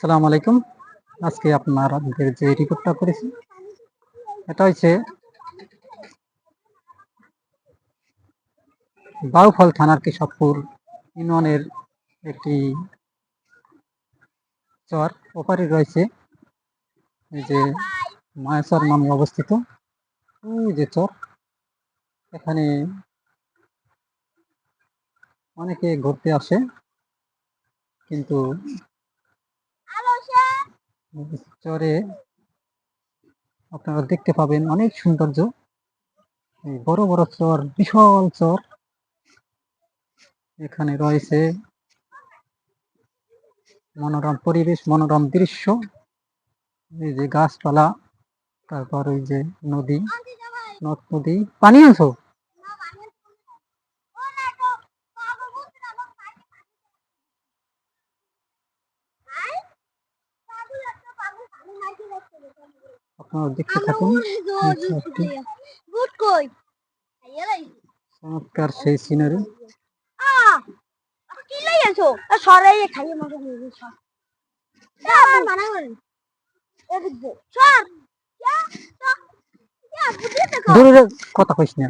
সালাম আলাইকুম। আজকে আপনার আমাদের যে রিপোর্টটা করেছি, এটা হচ্ছে বাউফল থানার কেশবপুর ইউনিয়নের একটি চর, ওপারে রয়েছে এই যে মায়াচর নামে অবস্থিত। ওই যে চর, এখানে অনেকে ঘুরতে আসে, কিন্তু চরে আপনারা দেখতে পাবেন অনেক সৌন্দর্য। বড় বড় চর, বিশাল চর। এখানে রয়েছে মনোরম পরিবেশ, মনোরম দৃশ্য। এই যে গাছপালা, তারপর ওই যে নদী, নদ, নদী। পানি আছো আপনারা দেখতে থাকুন। গুড কই? চমৎকার সেই সিনারি সরাই খাইয়ে মজা দূরে কথা কইস না।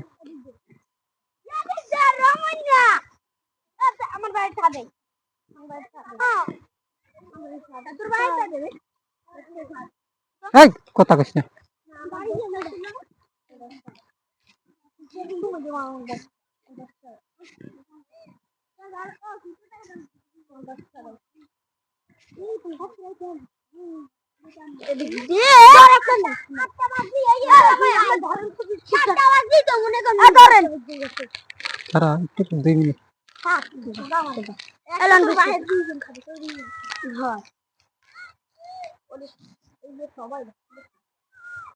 আমার বাড়ি ছাদে। আমার বাড়ি ছাদে। হ্যাঁ। তোর বাড়ি ছাদে? এই কথা কইস না। তারা একটু দুই মিনিট। 你没炒外的。